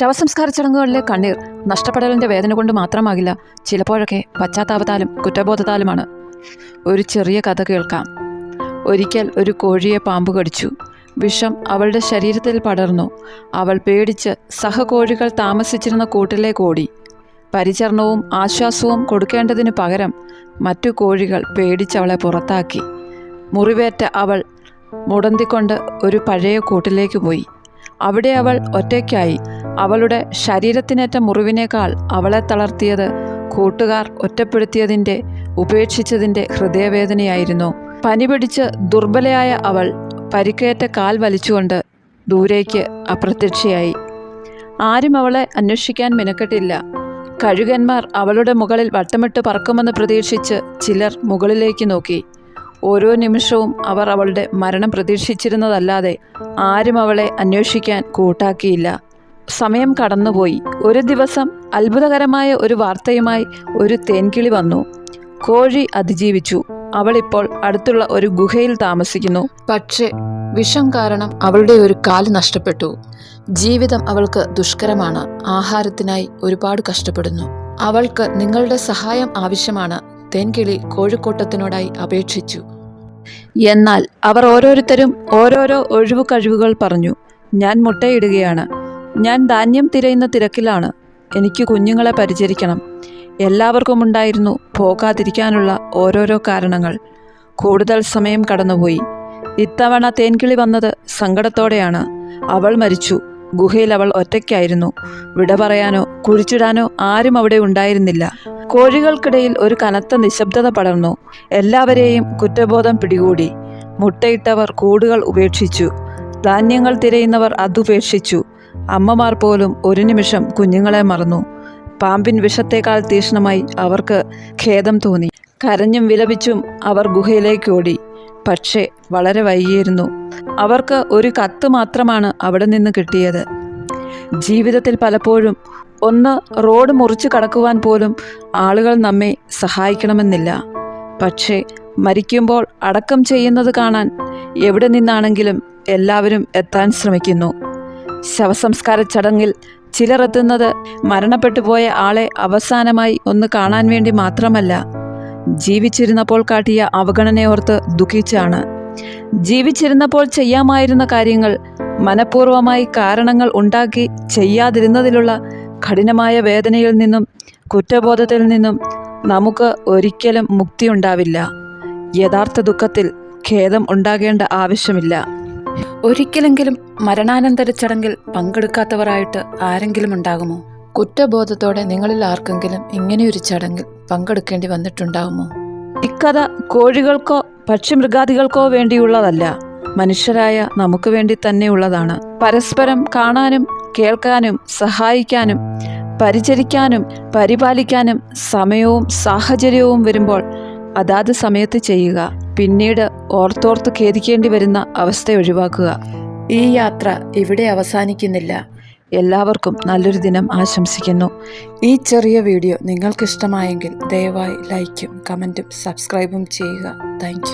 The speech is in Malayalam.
ശവസംസ്കാര ചടങ്ങുകളിലെ കണ്ണീർ നഷ്ടപ്പെടലിന്റെ വേദന കൊണ്ട് മാത്രമാകില്ല. ചിലപ്പോഴൊക്കെ പശ്ചാത്താപത്താലും കുറ്റബോധത്താലുമാണ്. ഒരു ചെറിയ കഥ കേൾക്കാം. ഒരിക്കൽ ഒരു കോഴിയെ പാമ്പ് കടിച്ചു. വിഷം അവളുടെ ശരീരത്തിൽ പടർന്നു. അവൾ പേടിച്ച് സഹകോഴികൾ താമസിച്ചിരുന്ന കൂട്ടിലേക്ക് ഓടി. പരിചരണവും ആശ്വാസവും കൊടുക്കേണ്ടതിനു പകരം മറ്റു കോഴികൾ പേടിച്ചവളെ പുറത്താക്കി. മുറിവേറ്റ അവൾ മുടന്തിക്കൊണ്ട് ഒരു പഴയ കൂട്ടിലേക്ക് പോയി. അവിടെ അവൾ ഒറ്റയ്ക്കായി അവളുടെ ശരീരത്തിനേറ്റ മുറിവിനേക്കാൾ അവളെ തളർത്തിയത് കൂട്ടുകാർ ഒറ്റപ്പെടുത്തിയതിന്റെ ഉപേക്ഷിച്ചതിന്റെ ഹൃദയവേദനയായിരുന്നു. പനി പിടിച്ച് ദുർബലയായ അവൾ പരിക്കേറ്റ കാൽ വലിച്ചുകൊണ്ട് ദൂരേക്ക് അപ്രത്യക്ഷയായി. ആരും അവളെ അന്വേഷിക്കാൻ മിനക്കെട്ടില്ല. കഴുകന്മാർ അവളുടെ മുകളിൽ വട്ടമിട്ട് പറക്കുമെന്ന് പ്രതീക്ഷിച്ച് ചിലർ മുകളിലേക്ക് നോക്കി. ഓരോ നിമിഷവും അവർ അവളുടെ മരണം പ്രതീക്ഷിച്ചിരുന്നതല്ലാതെ ആരും അവളെ അന്വേഷിക്കാൻ കൂട്ടാക്കിയില്ല. സമയം കടന്നുപോയി. ഒരു ദിവസം അത്ഭുതകരമായ ഒരു വാർത്തയുമായി ഒരു തേൻകിളി വന്നു. കോഴി അതിജീവിച്ചു. അവൾ ഇപ്പോൾ അടുത്തുള്ള ഒരു ഗുഹയിൽ താമസിക്കുന്നു. പക്ഷേ വിഷം കാരണം അവളുടെ ഒരു കാൽ നഷ്ടപ്പെട്ടു. ജീവിതം അവൾക്ക് ദുഷ്കരമാണ്. ആഹാരത്തിനായി ഒരുപാട് കഷ്ടപ്പെടുന്നു. അവൾക്ക് നിങ്ങളുടെ സഹായം ആവശ്യമാണ്. തേൻകിളി കോഴിക്കോട്ടത്തിനോടായി അപേക്ഷിച്ചു. എന്നാൽ അവർ ഓരോരുത്തരും ഓരോരോ ഒഴിവു കഴിവുകൾ പറഞ്ഞു. ഞാൻ മുട്ടയിടുകയാണ്. ഞാൻ ധാന്യം തിരയുന്ന തിരക്കിലാണ്. എനിക്ക് കുഞ്ഞുങ്ങളെ പരിചരിക്കണം. എല്ലാവർക്കും ഉണ്ടായിരുന്നു പോകാതിരിക്കാനുള്ള ഓരോരോ കാരണങ്ങൾ. കൂടുതൽ സമയം കടന്നുപോയി. ഇത്തവണ തേൻകിളി വന്നത് സങ്കടത്തോടെയാണ്. അവൾ മരിച്ചു. ഗുഹയിൽ അവൾ ഒറ്റയ്ക്കായിരുന്നു. വിട പറയാനോ കുഴിച്ചിടാനോ ആരും അവിടെ ഉണ്ടായിരുന്നില്ല. കോഴികൾക്കിടയിൽ ഒരു കനത്ത നിശബ്ദത പടർന്നു. എല്ലാവരെയും കുറ്റബോധം പിടികൂടി. മുട്ടയിട്ടവർ കൂടുകൾ ഉപേക്ഷിച്ചു. ധാന്യങ്ങൾ തിരയുന്നവർ അതുപേക്ഷിച്ചു. അമ്മമാർ പോലും ഒരു നിമിഷം കുഞ്ഞുങ്ങളെ മറന്നു. പാമ്പിൻ വിഷത്തേക്കാൾ തീക്ഷ്ണമായി അവർക്ക് ഖേദം തോന്നി. കരഞ്ഞും വിലപിച്ചും അവർ ഗുഹയിലേക്ക് ഓടി. പക്ഷേ വളരെ വൈകിയിരുന്നു. അവർക്ക് ഒരു കത്ത് മാത്രമാണ് അവിടെ നിന്ന് കിട്ടിയത്. ജീവിതത്തിൽ പലപ്പോഴും ഒന്ന് റോഡ് മുറിച്ച് കടക്കുവാൻ പോലും ആളുകൾ നമ്മെ സഹായിക്കണമെന്നില്ല. പക്ഷേ മരിക്കുമ്പോൾ അടക്കം ചെയ്യുന്നത് കാണാൻ എവിടെ നിന്നാണെങ്കിലും എല്ലാവരും എത്താൻ ശ്രമിക്കുന്നു. ശവസംസ്കാര ചടങ്ങിൽ ചിലരെത്തുന്നത് മരണപ്പെട്ടുപോയ മരണപ്പെട്ടു പോയ ആളെ അവസാനമായി ഒന്ന് കാണാൻ വേണ്ടി മാത്രമല്ല ജീവിച്ചിരുന്നപ്പോൾ കാട്ടിയ അവഗണനയോർത്ത് ദുഃഖിച്ചാണ്. ജീവിച്ചിരുന്നപ്പോൾ ചെയ്യാമായിരുന്ന കാര്യങ്ങൾ മനഃപൂർവമായി കാരണങ്ങൾ ഉണ്ടാക്കി ചെയ്യാതിരുന്നതിലുള്ള കഠിനമായ വേദനയിൽ നിന്നും കുറ്റബോധത്തിൽ നിന്നും നമുക്ക് ഒരിക്കലും മുക്തിയുണ്ടാവില്ല. യഥാർത്ഥ ദുഃഖത്തിൽ ഖേദം ഉണ്ടാകേണ്ട ആവശ്യമില്ല. ഒരിക്കലെങ്കിലും മരണാനന്തര ചടങ്ങിൽ പങ്കെടുക്കാത്തവരായിട്ട് ആരെങ്കിലും ഉണ്ടാകുമോ? കുറ്റബോധത്തോടെ നിങ്ങളിൽ ആർക്കെങ്കിലും ഇങ്ങനെയൊരു ചടങ്ങിൽ പങ്കെടുക്കേണ്ടി വന്നിട്ടുണ്ടാകുമോ ഇക്കഥ കോഴികൾക്കോ പക്ഷിമൃഗാദികൾക്കോ വേണ്ടിയുള്ളതല്ല. മനുഷ്യരായ നമുക്ക് വേണ്ടി തന്നെയുള്ളതാണ് പരസ്പരം കാണാനും കേൾക്കാനും സഹായിക്കാനും പരിചരിക്കാനും പരിപാലിക്കാനും സമയവും സാഹചര്യവും വരുമ്പോൾ അതാത് സമയത്ത് ചെയ്യുക. പിന്നീട് ഓർത്തോർത്ത് ഖേദിക്കേണ്ടി വരുന്ന അവസ്ഥ ഒഴിവാക്കുക. ഈ യാത്ര ഇവിടെ അവസാനിക്കുന്നില്ല. എല്ലാവർക്കും നല്ലൊരു ദിനം ആശംസിക്കുന്നു. ഈ ചെറിയ വീഡിയോ നിങ്ങൾക്കിഷ്ടമായെങ്കിൽ ദയവായി ലൈക്കും കമന്റും സബ്സ്ക്രൈബും ചെയ്യുക. താങ്ക്